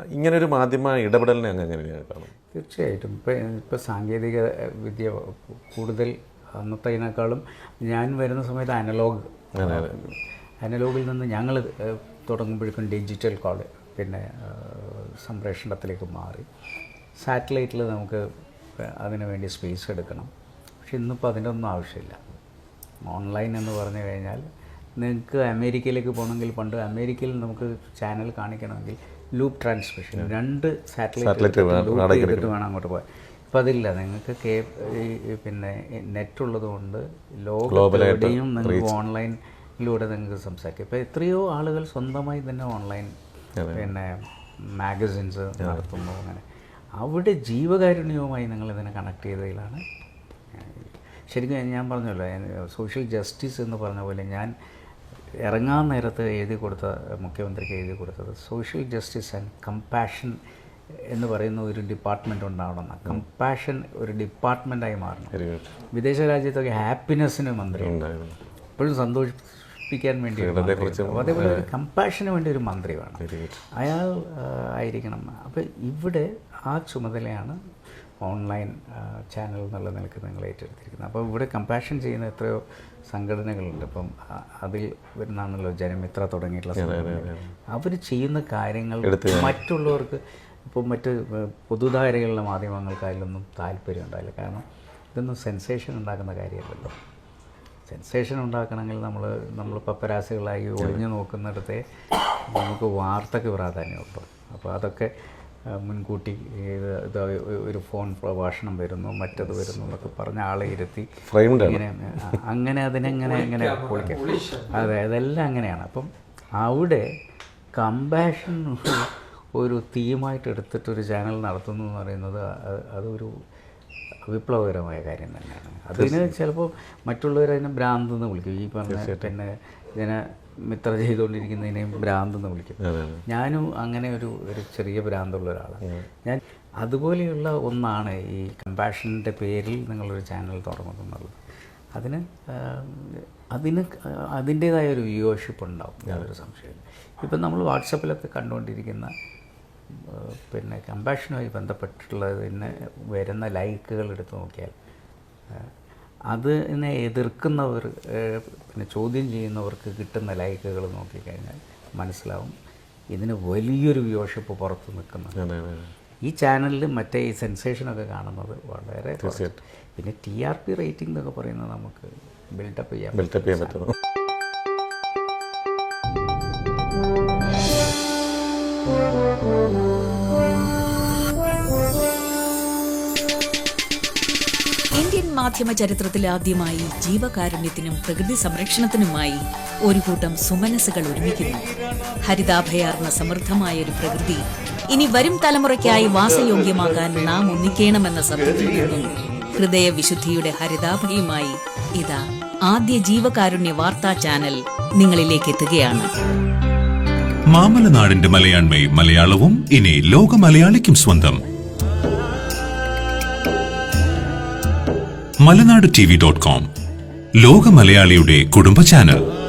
ഇങ്ങനെ ഒരു മാധ്യമ ഇടപെടലിനെ അങ്ങ് എങ്ങനെയാണ് കാണും? തീർച്ചയായിട്ടും. ഇപ്പം ഇപ്പോൾ സാങ്കേതിക വിദ്യ കൂടുതൽ അന്നത്തേക്കാളും ഞാൻ വരുന്ന സമയത്ത് അനലോഗ്. അനലോഗിൽ നിന്ന് ഞങ്ങൾ തുടങ്ങുമ്പോഴേക്കും ഡിജിറ്റൽ കോൾ പിന്നെ സംപ്രേഷണത്തിലേക്ക് മാറി. സാറ്റലൈറ്റിൽ നമുക്ക് അതിനു വേണ്ടി സ്പേസ് എടുക്കണം. പക്ഷെ ഇന്നിപ്പോൾ അതിന്റെ ഒന്നും ആവശ്യമില്ല. ഓൺലൈൻ എന്ന് പറഞ്ഞു കഴിഞ്ഞാൽ നിങ്ങൾക്ക് അമേരിക്കയിലേക്ക് പോകണമെങ്കിൽ പണ്ട് അമേരിക്കയിൽ നമുക്ക് ചാനൽ കാണിക്കണമെങ്കിൽ ലൂപ്പ് ട്രാൻസ്മിഷൻ രണ്ട് സാറ്റലൈറ്റ് ലൂപ്പ് ചെയ്തിട്ട് വേണം അങ്ങോട്ട് പോകാൻ. ഇപ്പം അതില്ല നിങ്ങൾക്ക് കേ പിന്നെ നെറ്റ് ഉള്ളത് കൊണ്ട് ലോകത്തെവിടെയും നിങ്ങൾക്ക് ഓൺലൈനിലൂടെ നിങ്ങൾക്ക് സംസാരിക്കാം. ഇപ്പോൾ എത്രയോ ആളുകൾ സ്വന്തമായി തന്നെ ഓൺലൈൻ പിന്നെ മാഗസിൻസ് നടത്തുന്നു അങ്ങനെ. അവിടെ ജീവകാരുണ്യവുമായി നിങ്ങൾ ഇതിനെ കണക്ട് ചെയ്തതിലാണ്. ശരിക്കും ഞാൻ പറഞ്ഞല്ലോ സോഷ്യൽ ജസ്റ്റിസ് എന്ന് പറഞ്ഞ പോലെ ഞാൻ ഇറങ്ങാൻ നേരത്ത് എഴുതി കൊടുത്ത മുഖ്യമന്ത്രിക്ക് എഴുതി കൊടുത്തത് സോഷ്യൽ ജസ്റ്റിസ് ആൻഡ് കമ്പാഷൻ എന്ന് പറയുന്ന ഒരു ഡിപ്പാർട്ട്മെന്റ് ഉണ്ടാവണം കമ്പാഷൻ ഒരു ഡിപ്പാർട്ട്മെന്റായി മാറണം. വിദേശ രാജ്യത്തൊക്കെ ഹാപ്പിനെസ്സിന് മന്ത്രി ഉണ്ടായിരുന്നു. എപ്പോഴും സന്തോഷിപ്പിക്കാൻ വേണ്ടി അതേപോലെ കമ്പാഷന് വേണ്ടി ഒരു മന്ത്രി വേണം അയാൾ ആയിരിക്കണം. അപ്പോൾ ഇവിടെ ആ ചുമതലയാണ് ഓൺലൈൻ ചാനൽ എന്നുള്ള നിലയ്ക്ക് നിങ്ങൾ ഏറ്റെടുത്തിരിക്കുന്നത്. അപ്പോൾ ഇവിടെ കമ്പാഷൻ ചെയ്യുന്ന എത്രയോ സംഘടനകളുണ്ട്. അപ്പം അതിൽ വരുന്നതാണല്ലോ ജനമിത്ര തുടങ്ങിയിട്ടുള്ള സംഘടനകൾ. അവർ ചെയ്യുന്ന കാര്യങ്ങൾ മറ്റുള്ളവർക്ക് ഇപ്പോൾ മറ്റ് പൊതുധാരകളിലെ മാധ്യമങ്ങൾക്കായാലൊന്നും താല്പര്യം ഉണ്ടായില്ല കാരണം ഇതൊന്നും സെൻസേഷൻ ഉണ്ടാക്കുന്ന കാര്യമല്ലല്ലോ. സെൻസേഷൻ ഉണ്ടാക്കണമെങ്കിൽ നമ്മൾ നമ്മൾ പപ്പരാസികളായി ഒളിഞ്ഞു നോക്കുന്നിടത്തെ നമുക്ക് വാർത്തയ്ക്ക് പ്രാധാന്യമുള്ളൂ. അപ്പോൾ അതൊക്കെ മുൻകൂട്ടി ഇത് ഒരു ഫോൺ പ്രഭാഷണം വരുന്നു മറ്റത് വരുന്നു എന്നൊക്കെ പറഞ്ഞ ആളെ ഇരുത്തി ഫ്രെയിംഡ് ആണ്. ഇങ്ങനെ അങ്ങനെ അതിനെങ്ങനെ എങ്ങനെ പൊളിക്കാം. അതെ അതെല്ലാം അങ്ങനെയാണ്. അപ്പം അവിടെ കമ്പാഷൻ ഒരു തീമായിട്ട് എടുത്തിട്ടൊരു ചാനൽ നടത്തുന്നു എന്ന് പറയുന്നത് അത് അതൊരു വിപ്ലവകരമായ കാര്യം തന്നെയാണ്. അതിന് ചിലപ്പോൾ മറ്റുള്ളവർ അതിനെ ഭ്രാന്ത് എന്ന് വിളിക്കും. ഈ പറഞ്ഞ പിന്നെ ഇതിനെ മിത്ര ചെയ്തുകൊണ്ടിരിക്കുന്നതിനെയും ഭ്രാന്ത് എന്ന് വിളിക്കും. ഞാനും അങ്ങനെ ഒരു ഒരു ചെറിയ ഭ്രാന്തുള്ള ഒരാളാണ്. ഞാൻ അതുപോലെയുള്ള ഒന്നാണ് ഈ കമ്പാഷന്റെ പേരിൽ നിങ്ങളൊരു ചാനൽ തുടങ്ങുന്നത്. അതിന് അതിന് അതിന്റേതായ ഒരു വ്യൂവർഷിപ്പ് ഉണ്ടാവും യാതൊരു സംശയമില്ല ഇപ്പം നമ്മൾ വാട്സപ്പിലൊക്കെ കണ്ടുകൊണ്ടിരിക്കുന്ന പിന്നെ കമ്പാഷനുമായി ബന്ധപ്പെട്ടിട്ടുള്ളതിന് വരുന്ന ലൈക്കുകൾ എടുത്ത് നോക്കിയാൽ അതിനെ എതിർക്കുന്നവർ പിന്നെ ചോദ്യം ചെയ്യുന്നവർക്ക് കിട്ടുന്ന ലൈക്കുകൾ നോക്കിക്കഴിഞ്ഞാൽ മനസ്സിലാവും ഇതിന് വലിയൊരു വ്യൂവർഷിപ്പ് പുറത്ത് അതെ. ഈ ചാനലിൽ മറ്റേ ഈ സെൻസേഷനൊക്കെ കാണുന്നത് വളരെ പിന്നെ ടി ആർ പി റേറ്റിംഗ് എന്നൊക്കെ പറയുന്നത് നമുക്ക് ബിൽഡപ്പ് ചെയ്യാൻ ബിൽഡപ്പ് ചെയ്യാൻ പറ്റുന്നു ഇന്ത്യൻ മാധ്യമ ചരിത്രത്തിൽ ആദ്യമായി ജീവകാരുണ്യത്തിനും പ്രകൃതി സംരക്ഷണത്തിനുമായി ഒരു കൂട്ടം സുമനസ്സുകൾ ഒരുമിക്കുന്നു. ഹരിതാഭയാർന്ന സമൃദ്ധമായ ഒരു പ്രകൃതി ഇനി വരും തലമുറയ്ക്കായി വാസയോഗ്യമാകാൻ നാം ഒന്നിക്കണമെന്ന നിന്നും ഹൃദയവിശുദ്ധിയുടെ ഹരിതാഭയുമായി ഇതാ ആദ്യ ജീവകാരുണ്യ വാർത്താ ചാനൽ നിങ്ങളിലേക്ക് എത്തുകയാണ്. മാമലനാടിന്റെ മലയാൺമയും മലയാളവും ഇനി ലോക മലയാളിക്കും സ്വന്തം. Malanad T V dot com. ലോക മലയാളിയുടെ കുടുംബ ചാനൽ.